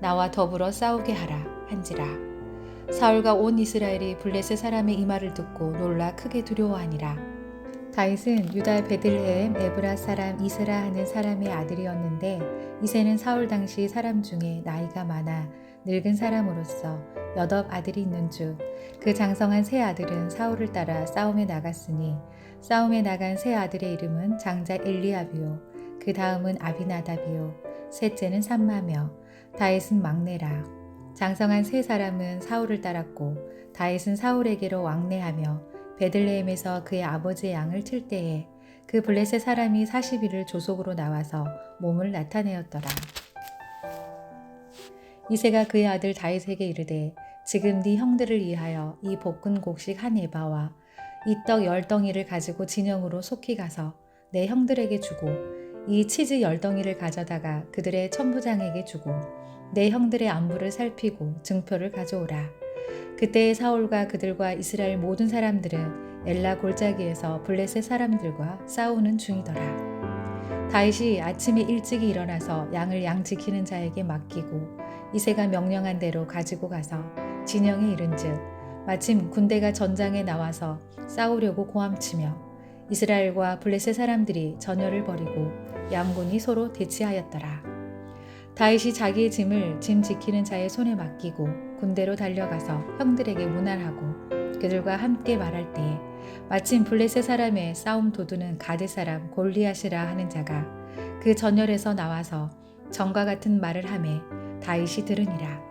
나와 더불어 싸우게 하라 한지라. 사울과 온 이스라엘이 블레셋 사람의 이 말을 듣고 놀라 크게 두려워하니라. 다윗은 유다 베들레헴 에브라 사람 이스라 하는 사람의 아들이었는데 이세는 사울 당시 사람 중에 나이가 많아 늙은 사람으로서 여덟 아들이 있는 중 그 장성한 세 아들은 사울을 따라 싸움에 나갔으니 싸움에 나간 세 아들의 이름은 장자 엘리압이요. 그 다음은 아비나답이요. 셋째는 삼마며 다윗은 막내라. 장성한 세 사람은 사울을 따랐고 다윗은 사울에게로 왕래하며 베들레헴에서 그의 아버지의 양을 칠 때에 그 블레셋 사람이 40일을 조속으로 나와서 몸을 나타내었더라. 이세가 그의 아들 다윗에게 이르되 지금 네 형들을 위하여 이 볶은 곡식 한 에바와 이 떡 열 덩이를 가지고 진영으로 속히 가서 내 형들에게 주고 이 치즈 열 덩이를 가져다가 그들의 천부장에게 주고 내 형들의 안부를 살피고 증표를 가져오라. 그때의 사울과 그들과 이스라엘 모든 사람들은 엘라 골짜기에서 블레셋 사람들과 싸우는 중이더라. 다윗이 아침에 일찍이 일어나서 양을 양 지키는 자에게 맡기고 이세가 명령한 대로 가지고 가서 진영에 이른즉 마침 군대가 전장에 나와서 싸우려고 고함치며 이스라엘과 블레셋 사람들이 전열을 벌이고 양군이 서로 대치하였더라. 다윗이 자기의 짐을 짐 지키는 자의 손에 맡기고 군대로 달려가서 형들에게 문안하고 그들과 함께 말할 때에 마침 블레셋 사람의 싸움 도두는 가드 사람 골리앗이라 하는 자가 그 전열에서 나와서 전과 같은 말을 하매 다윗이 들으니라.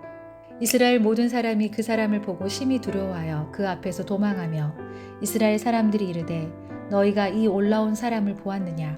이스라엘 모든 사람이 그 사람을 보고 심히 두려워하여 그 앞에서 도망하며 이스라엘 사람들이 이르되 너희가 이 올라온 사람을 보았느냐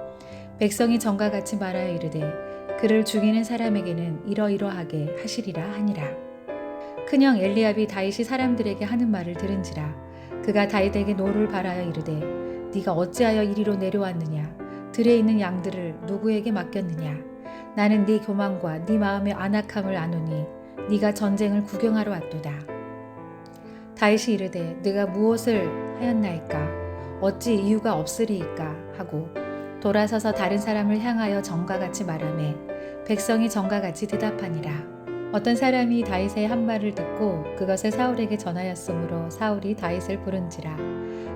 백성이 전과 같이 말하여 이르되 그를 죽이는 사람에게는 이러이러하게 하시리라 하니라. 큰형 엘리압이 다윗이 사람들에게 하는 말을 들은지라 그가 다윗에게 노를 바라여 이르되 네가 어찌하여 이리로 내려왔느냐 들에 있는 양들을 누구에게 맡겼느냐 나는 네 교만과 네 마음의 안악함을 아노니 네가 전쟁을 구경하러 왔도다. 다윗이 이르되 네가 무엇을 하였나이까 어찌 이유가 없으리이까 하고 돌아서서 다른 사람을 향하여 정과 같이 말하매 백성이 정과 같이 대답하니라. 어떤 사람이 다윗의 한 말을 듣고 그것을 사울에게 전하였으므로 사울이 다윗을 부른지라.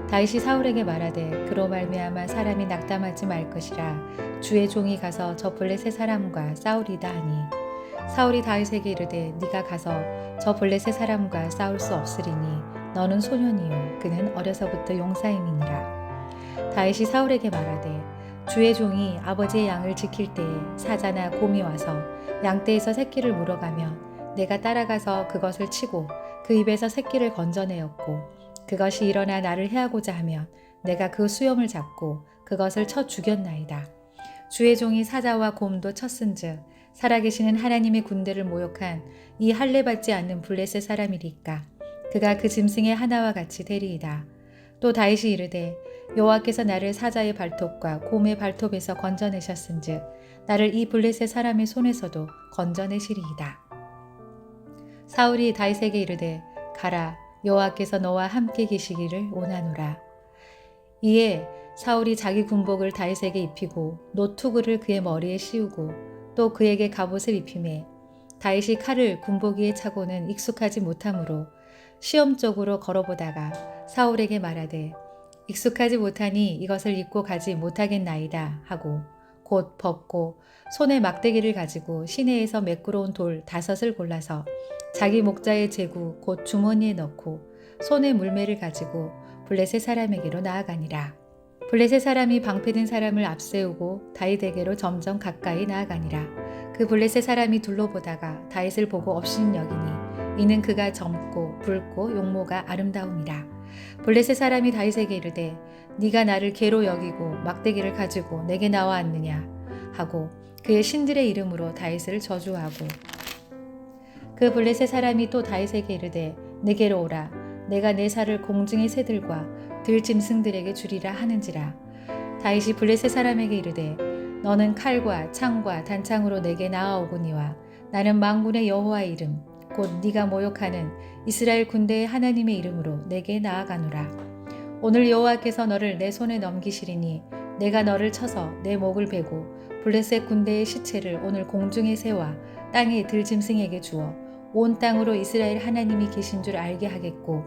다윗이 사울에게 말하되 그로 말미암아 사람이 낙담하지 말 것이라 주의 종이 가서 저 블레셋 사람과 싸우리다 하니 사울이 다윗에게 이르되 네가 가서 저 블레셋 사람과 싸울 수 없으리니 너는 소년이요 그는 어려서부터 용사임이니라 다윗이 사울에게 말하되 주의 종이 아버지의 양을 지킬 때에 사자나 곰이 와서 양떼에서 새끼를 물어가면 내가 따라가서 그것을 치고 그 입에서 새끼를 건져내었고 그것이 일어나 나를 해하고자 하면 내가 그 수염을 잡고 그것을 쳐 죽였나이다. 주의 종이 사자와 곰도 쳤은즉 살아계시는 하나님의 군대를 모욕한 이 할례 받지 않는 블레셋 사람이리까 그가 그 짐승의 하나와 같이 되리이다. 또 다윗이 이르되 여호와께서 나를 사자의 발톱과 곰의 발톱에서 건져내셨은즉 나를 이 블레셋 사람의 손에서도 건져내시리이다. 사울이 다윗에게 이르되 가라 여호와께서 너와 함께 계시기를 원하노라. 이에 사울이 자기 군복을 다윗에게 입히고 노투구를 그의 머리에 씌우고 또 그에게 갑옷을 입히매 다윗이 칼을 군복 위에 차고는 익숙하지 못하므로 시험적으로 걸어보다가 사울에게 말하되 익숙하지 못하니 이것을 입고 가지 못하겠나이다 하고 곧 벗고 손에 막대기를 가지고 시내에서 매끄러운 돌 다섯을 골라서 자기 목자의 제구 곧 주머니에 넣고 손에 물매를 가지고 블레셋 사람에게로 나아가니라. 블레셋 사람이 방패든 사람을 앞세우고 다윗에게로 점점 가까이 나아가니라. 그 블레셋 사람이 둘러보다가 다윗을 보고 없인 여기니 이는 그가 젊고 붉고 용모가 아름다움이라. 블레셋 사람이 다윗에게 이르되 네가 나를 개로 여기고 막대기를 가지고 내게 나와왔느냐? 하고 그의 신들의 이름으로 다윗을 저주하고. 그 블레셋 사람이 또 다윗에게 이르되 내게로 오라. 내가 내 살을 공중의 새들과 들짐승들에게 주리라 하는지라. 다윗이 블레셋 사람에게 이르되 너는 칼과 창과 단창으로 내게 나아오거니와 나는 망군의 여호와의 이름 곧 네가 모욕하는 이스라엘 군대의 하나님의 이름으로 내게 나아가노라. 오늘 여호와께서 너를 내 손에 넘기시리니 내가 너를 쳐서 내 목을 베고 블레셋 군대의 시체를 오늘 공중의 새와 땅의 들짐승에게 주어 온 땅으로 이스라엘 하나님이 계신 줄 알게 하겠고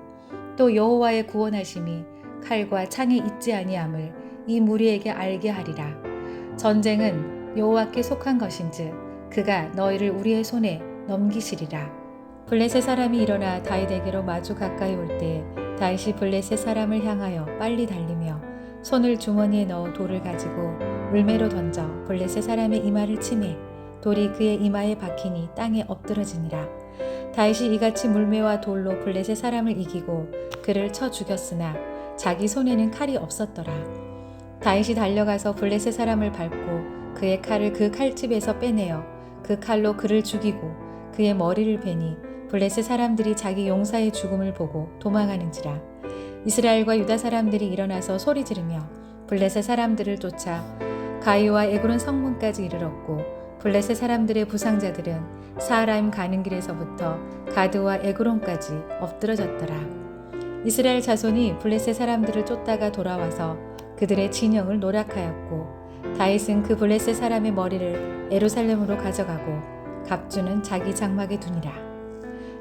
또 여호와의 구원하심이 칼과 창에 있지 아니함을 이 무리에게 알게 하리라. 전쟁은 여호와께 속한 것인즉 그가 너희를 우리의 손에 넘기시리라 블레셋 사람이 일어나 다윗에게로 마주 가까이 올 때 다윗이 블레셋 사람을 향하여 빨리 달리며 손을 주머니에 넣어 돌을 가지고 물매로 던져 블레셋 사람의 이마를 치매 돌이 그의 이마에 박히니 땅에 엎드러지니라. 다윗이 이같이 물매와 돌로 블레셋 사람을 이기고 그를 쳐 죽였으나 자기 손에는 칼이 없었더라. 다윗이 달려가서 블레셋 사람을 밟고 그의 칼을 그 칼집에서 빼내어 그 칼로 그를 죽이고 그의 머리를 베니 블레셋 사람들이 자기 용사의 죽음을 보고 도망하는지라 이스라엘과 유다 사람들이 일어나서 소리 지르며 블레셋 사람들을 쫓아 가이와 에그론 성문까지 이르렀고 블레셋 사람들의 부상자들은 사라임 가는 길에서부터 가드와 에그론까지 엎드러졌더라. 이스라엘 자손이 블레셋 사람들을 쫓다가 돌아와서 그들의 진영을 노략하였고 다윗은 그 블레셋 사람의 머리를 에루살렘으로 가져가고 갑주는 자기 장막에 두니라.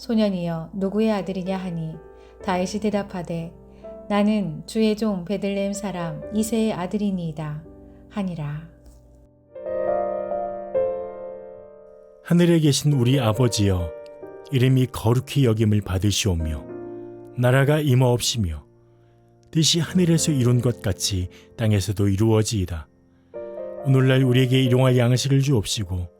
소년이여 누구의 아들이냐 하니 다윗이 대답하되 나는 주의 종 베들레헴 사람 이세의 아들이니이다 하니라. 하늘에 계신 우리 아버지여 이름이 거룩히 여김을 받으시오며 나라가 임하옵시며 뜻이 하늘에서 이룬 것 같이 땅에서도 이루어지이다. 오늘날 우리에게 일용할 양식을 주옵시고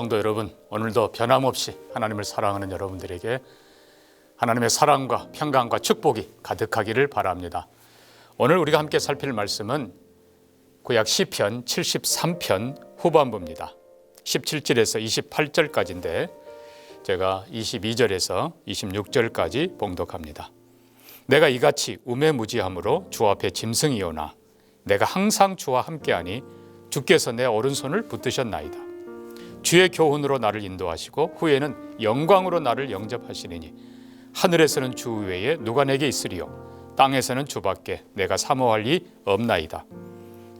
성도 여러분, 오늘도 변함없이 하나님을 사랑하는 여러분들에게 하나님의 사랑과 평강과 축복이 가득하기를 바랍니다. 오늘 우리가 함께 살필 말씀은 구약 시편 73편 후반부입니다. 17절에서 28절까지인데 제가 22절에서 26절까지 봉독합니다. 내가 이같이 우매무지함으로 주 앞에 짐승이오나 내가 항상 주와 함께하니 주께서 내 오른손을 붙드셨나이다. 주의 교훈으로 나를 인도하시고 후에는 영광으로 나를 영접하시리니 하늘에서는 주 외에 누가 내게 있으리요 땅에서는 주밖에 내가 사모할 리 없나이다.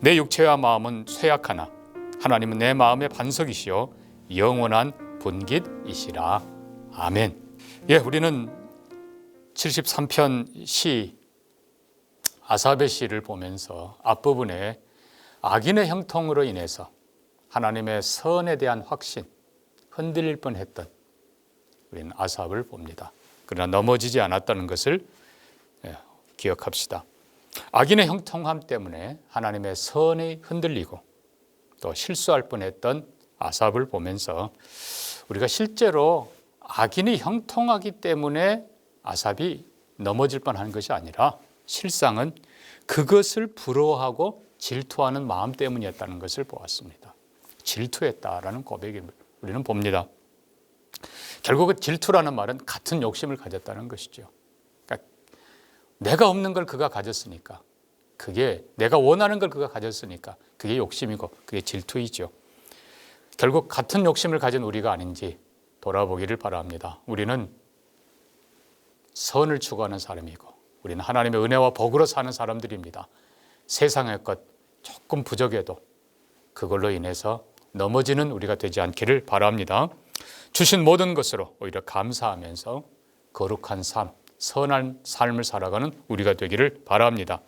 내 육체와 마음은 쇠약하나 하나님은 내 마음의 반석이시요 영원한 분깃이시라. 아멘. 예, 우리는 73편 시 아사베 시를 보면서 앞부분에 악인의 형통으로 인해서 하나님의 선에 대한 확신 흔들릴 뻔했던 우리는 아삽을 봅니다. 그러나 넘어지지 않았다는 것을 예, 기억합시다. 악인의 형통함 때문에 하나님의 선이 흔들리고 또 실수할 뻔했던 아삽을 보면서 우리가 실제로 악인이 형통하기 때문에 아삽이 넘어질 뻔한 것이 아니라 실상은 그것을 부러워하고 질투하는 마음 때문이었다는 것을 보았습니다. 질투했다라는 고백을 우리는 봅니다. 결국은 질투라는 말은 같은 욕심을 가졌다는 것이죠. 그러니까 내가 없는 걸 그가 가졌으니까 그게 내가 원하는 걸 그가 가졌으니까 그게 욕심이고 그게 질투이죠. 결국 같은 욕심을 가진 우리가 아닌지 돌아보기를 바랍니다. 우리는 선을 추구하는 사람이고 우리는 하나님의 은혜와 복으로 사는 사람들입니다. 세상의 것 조금 부족해도 그걸로 인해서 넘어지는 우리가 되지 않기를 바랍니다. 주신 모든 것으로 오히려 감사하면서 거룩한 삶, 선한 삶을 살아가는 우리가 되기를 바랍니다.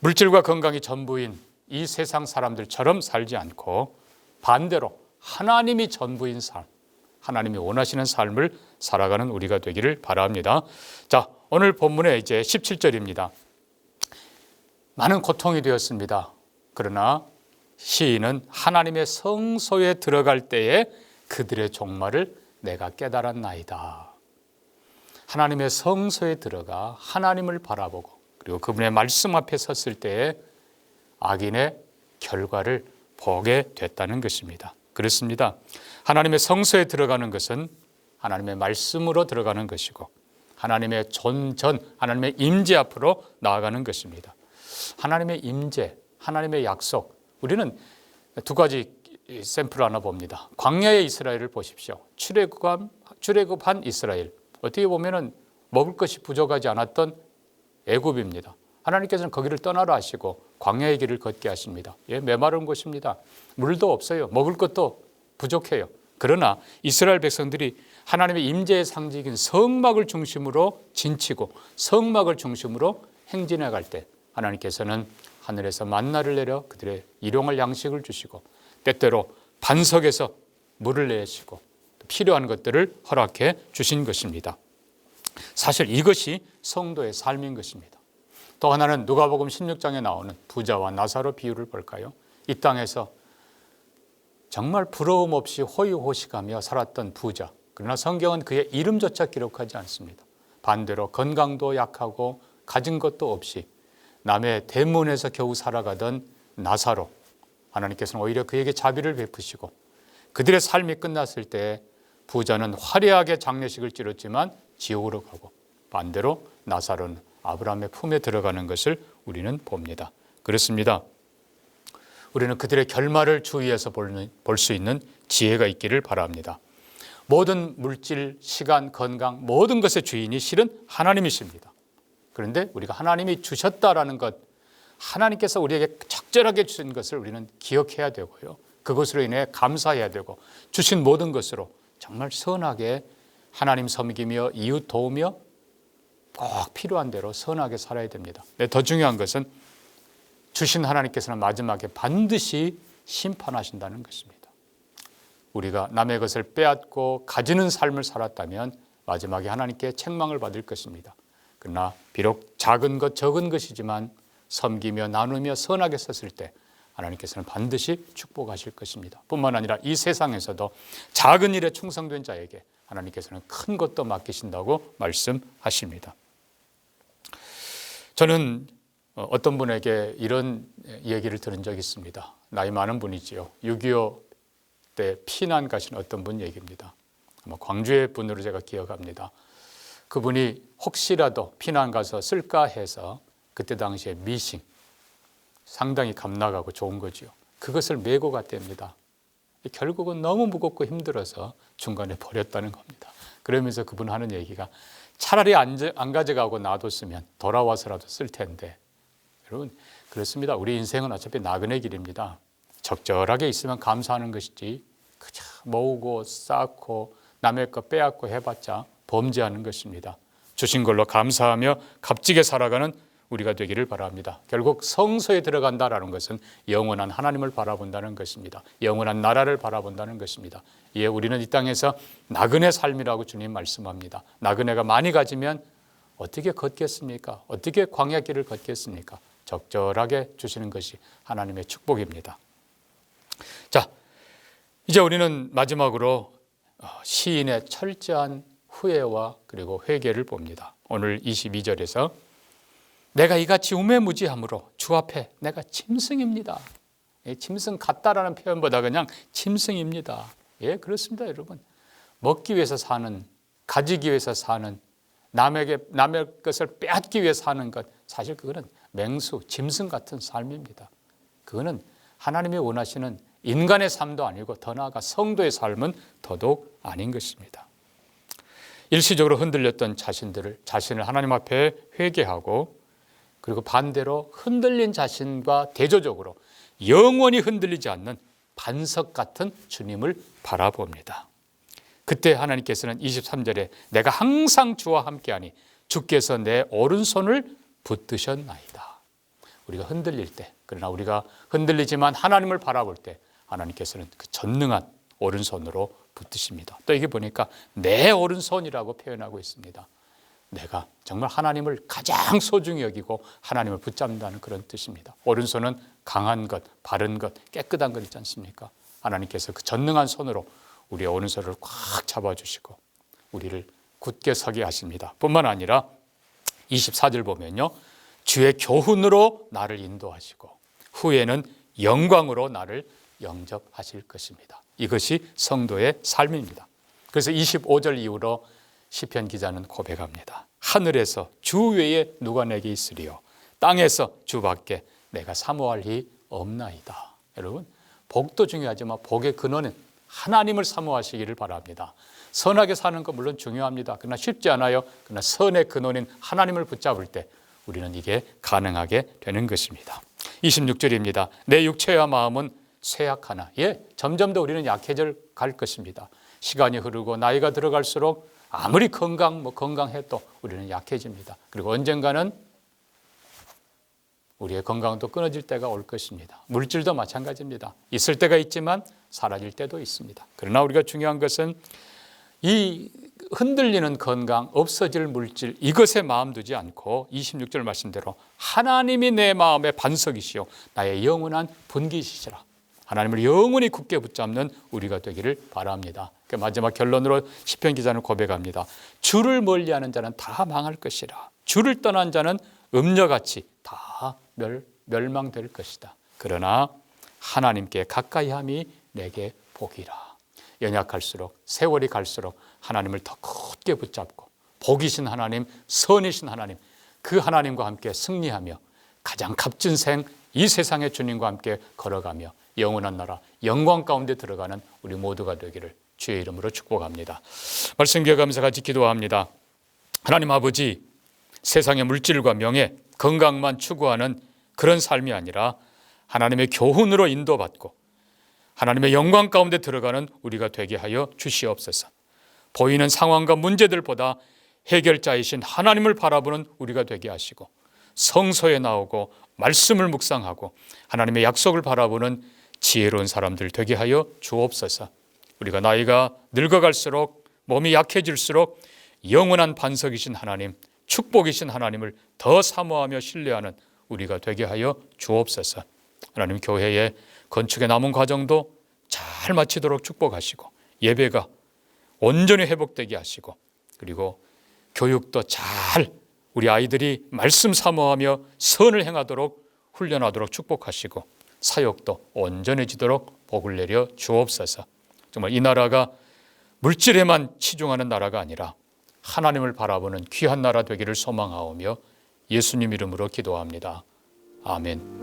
물질과 건강이 전부인 이 세상 사람들처럼 살지 않고 반대로 하나님이 전부인 삶, 하나님이 원하시는 삶을 살아가는 우리가 되기를 바랍니다. 자, 오늘 본문의 이제 17절입니다. 많은 고통이 되었습니다. 그러나 시인은 하나님의 성소에 들어갈 때에 그들의 종말을 내가 깨달았나이다. 하나님의 성소에 들어가 하나님을 바라보고 그리고 그분의 말씀 앞에 섰을 때에 악인의 결과를 보게 됐다는 것입니다. 그렇습니다. 하나님의 성소에 들어가는 것은 하나님의 말씀으로 들어가는 것이고 하나님의 존전, 하나님의 임재 앞으로 나아가는 것입니다. 하나님의 임재, 하나님의 약속. 우리는 두 가지 샘플 하나 봅니다. 광야의 이스라엘을 보십시오. 출애굽한 출애굽한 이스라엘. 어떻게 보면은 먹을 것이 부족하지 않았던 애굽입니다. 하나님께서는 거기를 떠나라 하시고 광야의 길을 걷게 하십니다. 예, 메마른 곳입니다. 물도 없어요. 먹을 것도 부족해요. 그러나 이스라엘 백성들이 하나님의 임재의 상징인 성막을 중심으로 진치고 성막을 중심으로 행진해 갈 때 하나님께서는 하늘에서 만나를 내려 그들의 일용할 양식을 주시고 때때로 반석에서 물을 내시고 필요한 것들을 허락해 주신 것입니다. 사실 이것이 성도의 삶인 것입니다. 또 하나는 누가복음 16장에 나오는 부자와 나사로 비유를 볼까요? 이 땅에서 정말 부러움 없이 호의호식하며 살았던 부자. 그러나 성경은 그의 이름조차 기록하지 않습니다. 반대로 건강도 약하고 가진 것도 없이 남의 대문에서 겨우 살아가던 나사로 하나님께서는 오히려 그에게 자비를 베푸시고 그들의 삶이 끝났을 때 부자는 화려하게 장례식을 치렀지만 지옥으로 가고 반대로 나사로는 아브라함의 품에 들어가는 것을 우리는 봅니다. 그렇습니다. 우리는 그들의 결말을 주의해서 볼 수 있는 지혜가 있기를 바랍니다. 모든 물질, 시간, 건강, 모든 것의 주인이 실은 하나님이십니다. 그런데 우리가 하나님이 주셨다라는 것, 하나님께서 우리에게 적절하게 주신 것을 우리는 기억해야 되고요. 그것으로 인해 감사해야 되고 주신 모든 것으로 정말 선하게 하나님 섬기며 이웃 도우며 꼭 필요한 대로 선하게 살아야 됩니다. 네, 더 중요한 것은 주신 하나님께서는 마지막에 반드시 심판하신다는 것입니다. 우리가 남의 것을 빼앗고 가지는 삶을 살았다면 마지막에 하나님께 책망을 받을 것입니다. 그러나 비록 작은 것 적은 것이지만 섬기며 나누며 선하게 썼을 때 하나님께서는 반드시 축복하실 것입니다. 뿐만 아니라 이 세상에서도 작은 일에 충성된 자에게 하나님께서는 큰 것도 맡기신다고 말씀하십니다. 저는 어떤 분에게 이런 얘기를 들은 적이 있습니다. 나이 많은 분이지요. 6.25 때 피난 가신 어떤 분 얘기입니다. 아마 광주의 분으로 제가 기억합니다. 그분이 혹시라도 피난 가서 쓸까 해서 그때 당시에 미싱 상당히 값나가고 좋은 거지요. 그것을 메고 갔답니다. 결국은 너무 무겁고 힘들어서 중간에 버렸다는 겁니다. 그러면서 그분 하는 얘기가 차라리 안, 안 가져가고 놔뒀으면 돌아와서라도 쓸 텐데. 여러분, 그렇습니다. 우리 인생은 어차피 나그네 길입니다. 적절하게 있으면 감사하는 것이지, 그저 모으고 쌓고 남의 거 빼앗고 해봤자 범죄하는 것입니다. 주신 걸로 감사하며 값지게 살아가는 우리가 되기를 바랍니다. 결국 성소에 들어간다라는 것은 영원한 하나님을 바라본다는 것입니다. 영원한 나라를 바라본다는 것입니다. 예, 우리는 이 땅에서 나그네 삶이라고 주님 말씀합니다. 나그네가 많이 가지면 어떻게 걷겠습니까? 어떻게 광야길을 걷겠습니까? 적절하게 주시는 것이 하나님의 축복입니다. 자, 이제 우리는 마지막으로 어, 시인의 철저한 후회와 그리고 회개를 봅니다. 오늘 22절에서 내가 이같이 우매무지함으로 주 앞에 내가 짐승입니다. 예, 짐승 같다라는 표현보다 그냥 짐승입니다. 예, 그렇습니다, 여러분. 먹기 위해서 사는, 가지기 위해서 사는, 남에게 남의 것을 빼앗기 위해 사는 것, 사실 그거는 맹수, 짐승 같은 삶입니다. 그거는 하나님이 원하시는 인간의 삶도 아니고 더 나아가 성도의 삶은 더더욱 아닌 것입니다. 일시적으로 흔들렸던 자신들을 자신을 하나님 앞에 회개하고 그리고 반대로 흔들린 자신과 대조적으로 영원히 흔들리지 않는 반석 같은 주님을 바라봅니다. 그때 하나님께서는 23절에 내가 항상 주와 함께하니 주께서 내 오른손을 붙드셨나이다. 우리가 흔들릴 때 그러나 우리가 흔들리지만 하나님을 바라볼 때 하나님께서는 그 전능한 오른손으로 붙드십니다. 또 이게 보니까 내 오른손이라고 표현하고 있습니다. 내가 정말 하나님을 가장 소중히 여기고 하나님을 붙잡는다는 그런 뜻입니다. 오른손은 강한 것, 바른 것, 깨끗한 것 있지 않습니까? 하나님께서 그 전능한 손으로 우리의 오른손을 꽉 잡아주시고 우리를 굳게 서게 하십니다. 뿐만 아니라 24절 보면요. 주의 교훈으로 나를 인도하시고 후에는 영광으로 나를 영접하실 것입니다. 이것이 성도의 삶입니다. 그래서 25절 이후로 시편 기자는 고백합니다. 하늘에서 주 외에 누가 내게 있으리요? 땅에서 주밖에 내가 사모할 이 없나이다. 여러분, 복도 중요하지만 복의 근원은 하나님을 사모하시기를 바랍니다. 선하게 사는 거 물론 중요합니다. 그러나 쉽지 않아요. 그러나 선의 근원인 하나님을 붙잡을 때 우리는 이게 가능하게 되는 것입니다. 26절입니다. 내 육체와 마음은 쇠약하나. 예, 점점 더 우리는 약해져 갈 것입니다. 시간이 흐르고 나이가 들어갈수록 아무리 건강 뭐 건강해도 우리는 약해집니다. 그리고 언젠가는 우리의 건강도 끊어질 때가 올 것입니다. 물질도 마찬가지입니다. 있을 때가 있지만 사라질 때도 있습니다. 그러나 우리가 중요한 것은 이 흔들리는 건강, 없어질 물질 이것에 마음 두지 않고 26절 말씀대로 하나님이 내 마음의 반석이시요 나의 영원한 분기시시라. 하나님을 영원히 굳게 붙잡는 우리가 되기를 바랍니다. 그 마지막 결론으로 시편 기자는 고백합니다. 주를 멀리하는 자는 다 망할 것이라. 주를 떠난 자는 음녀같이 다 멸, 멸망될 것이다. 그러나 하나님께 가까이함이 내게 복이라. 연약할수록 세월이 갈수록 하나님을 더 굳게 붙잡고 복이신 하나님, 선이신 하나님, 그 하나님과 함께 승리하며 가장 값진 생 이 세상의 주님과 함께 걸어가며 영원한 나라 영광 가운데 들어가는 우리 모두가 되기를 주의 이름으로 축복합니다. 말씀 기억하면서 같이 기도합니다. 하나님 아버지 세상의 물질과 명예, 건강만 추구하는 그런 삶이 아니라 하나님의 교훈으로 인도받고 하나님의 영광 가운데 들어가는 우리가 되게 하여 주시옵소서. 보이는 상황과 문제들보다 해결자이신 하나님을 바라보는 우리가 되게 하시고 성소에 나오고 말씀을 묵상하고 하나님의 약속을 바라보는 지혜로운 사람들 되게 하여 주옵소서. 우리가 나이가 늙어갈수록 몸이 약해질수록 영원한 반석이신 하나님, 축복이신 하나님을 더 사모하며 신뢰하는 우리가 되게 하여 주옵소서. 하나님 교회의 건축의 남은 과정도 잘 마치도록 축복하시고 예배가 온전히 회복되게 하시고 그리고 교육도 잘 우리 아이들이 말씀 사모하며 선을 행하도록 훈련하도록 축복하시고 사역도 온전해지도록 복을 내려 주옵소서. 정말 이 나라가 물질에만 치중하는 나라가 아니라 하나님을 바라보는 귀한 나라 되기를 소망하오며 예수님 이름으로 기도합니다. 아멘.